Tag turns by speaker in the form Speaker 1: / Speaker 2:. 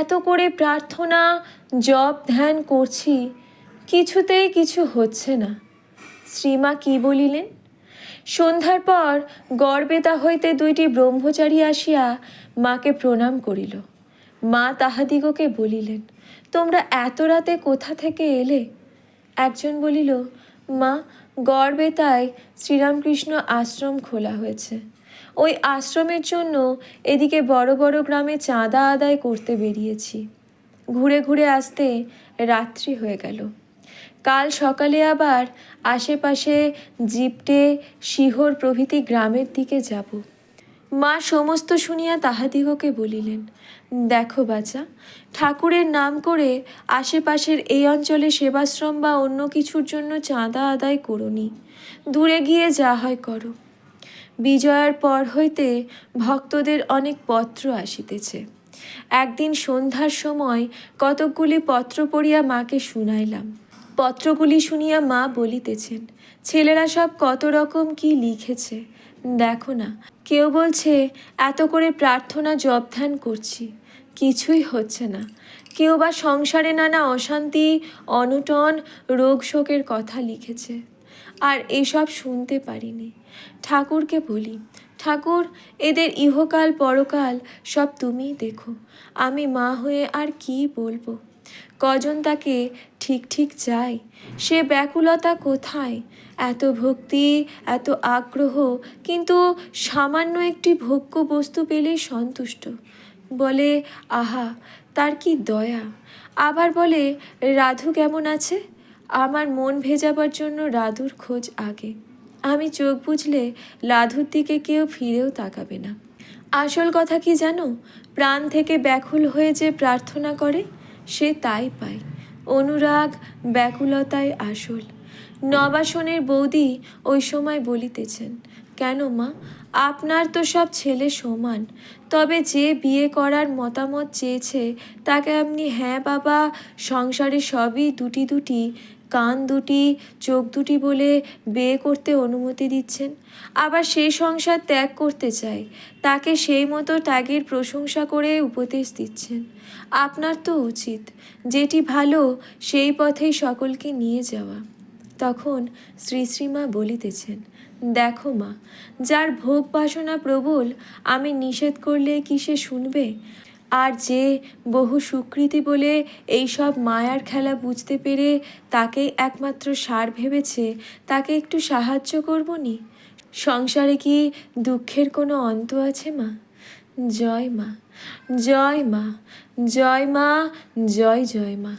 Speaker 1: এত করে প্রার্থনা, জপ, ধ্যান করছি, কিছুতেই কিছু হচ্ছে না। শ্রীমা কি বলিলেন? সন্ধ্যার পর গড়বেতা হইতে দুইটি ব্রহ্মচারী আসিয়া মাকে প্রণাম করিল। মা তাহাদিগকে বলিলেন, তোমরা এত রাতে কোথা থেকে এলে? একজন বলিল, মা গড়বেতায় শ্রীরামকৃষ্ণ আশ্রম খোলা হয়েছে। ওই আশ্রমের জন্য এদিকে বড় বড় গ্রামে চাঁদা আদায় করতে বেরিয়েছি। ঘুরে ঘুরে আসতে রাত্রি হয়ে গেল। কাল সকালে আবার আশেপাশে জিপটে শিহর প্রভৃতি গ্রামের দিকে যাব। মা সমস্ত শুনিয়া তাহাদিগকে বলিলেন, দেখো বাছা, ঠাকুরের নাম করে আশেপাশের এই অঞ্চলে সেবাশ্রম বা অন্য কিছুর জন্য চাঁদা আদায় করনি দূরে গিয়ে যা হয় করো। বিজয়ার পর হইতে ভক্তদের অনেক পত্র আসিতেছে। একদিন সন্ধ্যার সময় কতকগুলি পত্র পড়িয়া মাকে শুনাইলাম। পত্রগুলি শুনিয়া মা বলিতেছেন, ছেলেরা সব কত রকম কি লিখেছে? দেখো না, কেউ বলছে, এত করে প্রার্থনা জপ ধ্যান করছি। কিছুই হচ্ছে না। কেউ বা সংসারে নানা অশান্তি, অনটন রোগ শোকের কথা লিখেছে। আর এসব শুনতে পারিনি। ঠাকুরকে বলি, ঠাকুর, এদের ইহকাল পরকাল সব তুমিই দেখো। আমি মা হয়ে আর কি বলব? কজন তাকে ঠিক ঠিক চাই সে ব্যাকুলতা কোথায়? এত ভক্তি, এত আগ্রহ, কিন্তু সামান্য একটি ভোগ্য বস্তু পেলেই সন্তুষ্ট। বলে, আহা, তার কি দয়া? আবার বলে, রাধু কেমন আছে? আমার মন ভেজাবার জন্য রাধুর খোঁজ আগে। আমি চোখ বুঝলে লাধুর দিকে কেউ ফিরেও তাকাবে না। আসল কথা কি জানো? প্রাণ থেকে ব্যাকুল হয়ে যে প্রার্থনা করে, সে তাই পায়। অনুরাগ ব্যাকুলতায় আসল। নবাসনের বৌদি ওই সময় বলিতেছেন কেন মা? আপনার তো সব ছেলে সমান। তবে যে বিয়ে করার মতামত চেয়েছে, তাকে আপনি হ্যাঁ বাবা, সংসারে সবই দুটি দুটি, কান দুটি, চোখ দুটি বলে বিয়ে করতে অনুমতি দিচ্ছেন। আবার সেই সংসার ত্যাগ করতে চায়, তাকে সেই মতো ত্যাগের প্রশংসা করে উপদেশ দিচ্ছেন। আপনার তো উচিত, যেটি ভালো, সেই পথেই সকলকে নিয়ে যাওয়া। তখন শ্রী শ্রীমা বলিতেছেন, দেখো মা, যার ভোগ বাসনা প্রবল, আমি নিষেধ করলে কি সে শুনবে? আর যে বহু স্বীকৃতি বলে এইসব মায়ার খেলা বুঝতে পেরে তাকেই একমাত্র সার ভেবেছে, তাকে একটু সাহায্য করব নি সংসারে কি দুঃখের কোনো অন্ত আছে মা? জয় মা জয় মা জয় মা, জয় জয় মা।